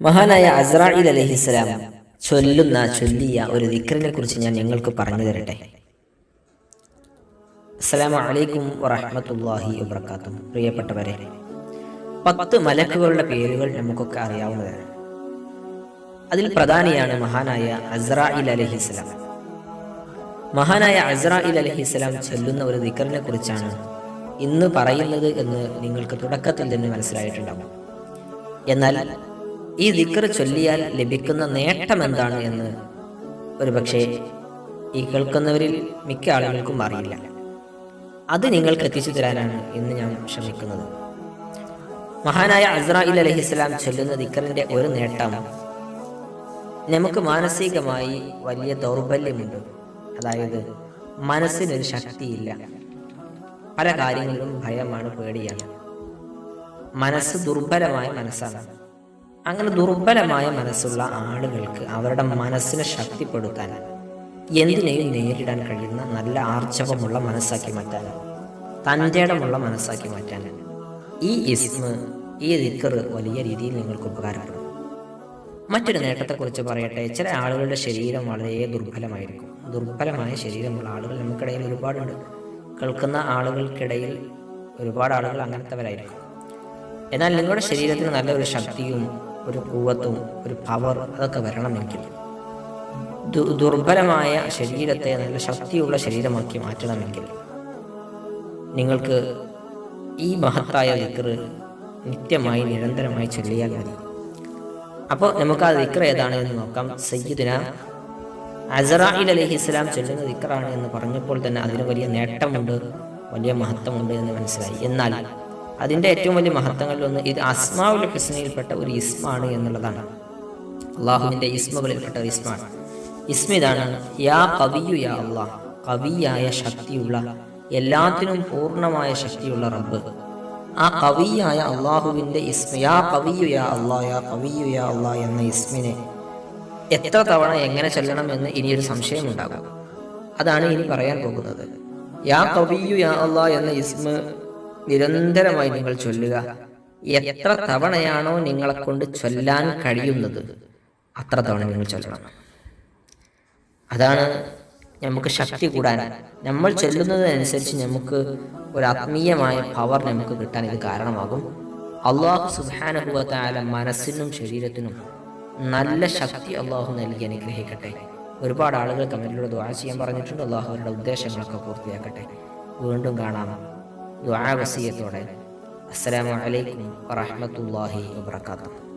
മഹാനായ അസ്രായിൽ അലഹിസ്സലാം ചൊല്ലുന്ന ചൊല്ലിയ ഒരു ദിക്റിനെ കുറിച്ച് ഞാൻ നിങ്ങൾക്ക് പറഞ്ഞു തരട്ടെ. അസ്സലാമു അലൈക്കും വറഹ്മത്തുള്ളാഹി വബർക്കാത്തും പ്രിയപ്പെട്ടവരെ പത്ത് മലക്കുകളുടെ പേരുകൾ നമുക്കൊക്കെ അറിയാവുന്നതാണ്. അതിൽ പ്രധാനിയാണ് മഹാനായ അസ്രായിൽ അലഹിസ്സലാം. മഹാനായ അസ്രായിൽ അലഹിസ്സലാം ചൊല്ലുന്ന ഒരു ദിക്റിനെ കുറിച്ചാണ് ഇന്ന് പറയുന്നത് എന്ന് നിങ്ങൾക്ക് തുടക്കത്തിൽ തന്നെ മനസ്സിലായിട്ടുണ്ടാകും എന്നാൽ ഈ ദിക്കർ ചൊല്ലിയാൽ ലഭിക്കുന്ന നേട്ടം എന്താണ് എന്ന്? ഒരുപക്ഷെ ഈ കേൾക്കുന്നവരിൽ മിക്ക ആളുകൾക്കും അറിയില്ല. അത് നിങ്ങൾക്ക് എത്തിച്ചു തരാനാണ് ഇന്ന് ഞാൻ ശ്രമിക്കുന്നത്. മഹാനായ അസ്രായിൽ അലഹിസ്ലാം ചൊല്ലുന്ന ദിക്കറിന്റെ ഒരു നേട്ടം നമുക്ക് മാനസികമായി വലിയ ദൗർബല്യമുണ്ട്. അതായത് മനസ്സിനൊരു ശക്തിയില്ല. പല കാര്യങ്ങളിലും ഭയമാണ് പേടിയാണ്. മനസ്സ് ദുർബലമായ മനസ്സാണ്. അങ്ങനെ ദുർബലമായ മനസ്സുള്ള ആളുകൾക്ക് അവരുടെ മനസ്സിനെ ശക്തിപ്പെടുത്താൻ എന്തിനേയും നേരിടാൻ കഴിയുന്ന നല്ല ആർജവമുള്ള മനസ്സാക്കി മാറ്റാൻ തന്റെടമുള്ള മനസ്സാക്കി മാറ്റാൻ. ഈ ഇസ്മ ഈ ദിക്കർ വലിയ രീതിയിൽ നിങ്ങൾക്ക് ഉപകാരപ്പെടും. മറ്റൊരു നേട്ടത്തെക്കുറിച്ച് പറയട്ടെ ചില ആളുകളുടെ ശരീരം വളരെ ദുർബലമായിരിക്കും. ദുർബലമായ ശരീരമുള്ള ആളുകൾ നമുക്കിടയിൽ ഒരുപാടുണ്ട്. കേൾക്കുന്ന ആളുകൾക്കിടയിൽ ഒരുപാട് ആളുകൾ അങ്ങനത്തെവരായിരിക്കും. എന്നാൽ നിങ്ങളുടെ ശരീരത്തിന് നല്ലൊരു ശക്തിയും ഒരു കൂവത്തും ഒരു പവർ അതൊക്കെ വരണമെങ്കിൽ ദുർബലമായ ശരീരത്തെ നല്ല ശക്തിയുള്ള ശരീരമാക്കി മാറ്റണമെങ്കിൽ നിങ്ങൾക്ക് ഈ മഹത്തായ ദിക്ർ നിത്യമായി നിരന്തരമായി ചൊല്ലിയാൽ മതി. അപ്പോൾ നമുക്ക് ആ ദിക്ർ ഏതാണ് എന്ന് നോക്കാം. സയ്യിദിന അസറായിൽ അലഹി ഇസ്ലാം ചൊല്ലുന്ന ദിക്റാണ് എന്ന് പറഞ്ഞപ്പോൾ തന്നെ അതിന് വലിയ നേട്ടമുണ്ട് വലിയ മഹത്വമുണ്ട് എന്ന് മനസ്സിലായി. എന്നാൽ അതിന്റെ ഏറ്റവും വലിയ മഹത്വങ്ങളിലൊന്ന് ഇത് അസ്മാവുൽ ഹുസ്നയിൽപ്പെട്ട ഒരു ഇസ്മാണ് എന്നുള്ളതാണ്. അള്ളാഹുവിന്റെ ഇസ്മകളിൽപ്പെട്ട ഒരു ഇസ്മാണ്. ഇസ്മ ഇതാണ് യാ കവിയു യാ അള്ളാഹ് കവിയായ ശക്തിയുള്ള എല്ലാത്തിനും പൂർണമായ ശക്തിയുള്ള റബ്ബ്. ആ കവിയായ അള്ളാഹുവിന്റെ ഇസ്മ യാ കവിയു യാ അള്ളാഹ് യാ കവിയു യാ അള്ളാഹ് എന്ന ഇസ്മിനെ എത്ര തവണ എങ്ങനെ ചൊല്ലണം എന്ന് ഇനിയൊരു സംശയം ഉണ്ടാകും അതാണ് ഇനി പറയാൻ പോകുന്നത്. യാ കവിയു യാ അള്ളാഹ് എന്ന ഇസ്മ നിരന്തരമായി നിങ്ങൾ ചൊല്ലുക. എത്ര തവണയാണോ നിങ്ങളെ കൊണ്ട് ചൊല്ലാൻ കഴിയുന്നത് അത്ര തവണ നിങ്ങൾ ചൊല്ലണം. അതാണ് നമുക്ക് ശക്തി കൂടാൻ. നമ്മൾ ചൊല്ലുന്നതിനനുസരിച്ച് നമുക്ക് ഒരു ആത്മീയമായ പവർ നമുക്ക് കിട്ടാൻ ഇത് കാരണമാകും. അള്ളാഹു സുഹാനുഭവത്തായ മനസ്സിനും ശരീരത്തിനും നല്ല ശക്തി അള്ളാഹു നൽകി അനുഗ്രഹിക്കട്ടെ. ഒരുപാട് ആളുകൾ കമന്റിലൂടെ ദ്വാ ചെയ്യാൻ പറഞ്ഞിട്ടുണ്ട്. അള്ളാഹു അവരുടെ ഉദ്ദേശങ്ങളൊക്കെ പൂർത്തിയാക്കട്ടെ. വീണ്ടും കാണാം. ദ്വാ വസിയത്തോടെ അസ്സലാമു അലൈക്കും വറഹ്മത്തുള്ളാഹി വബറകാതുഹു.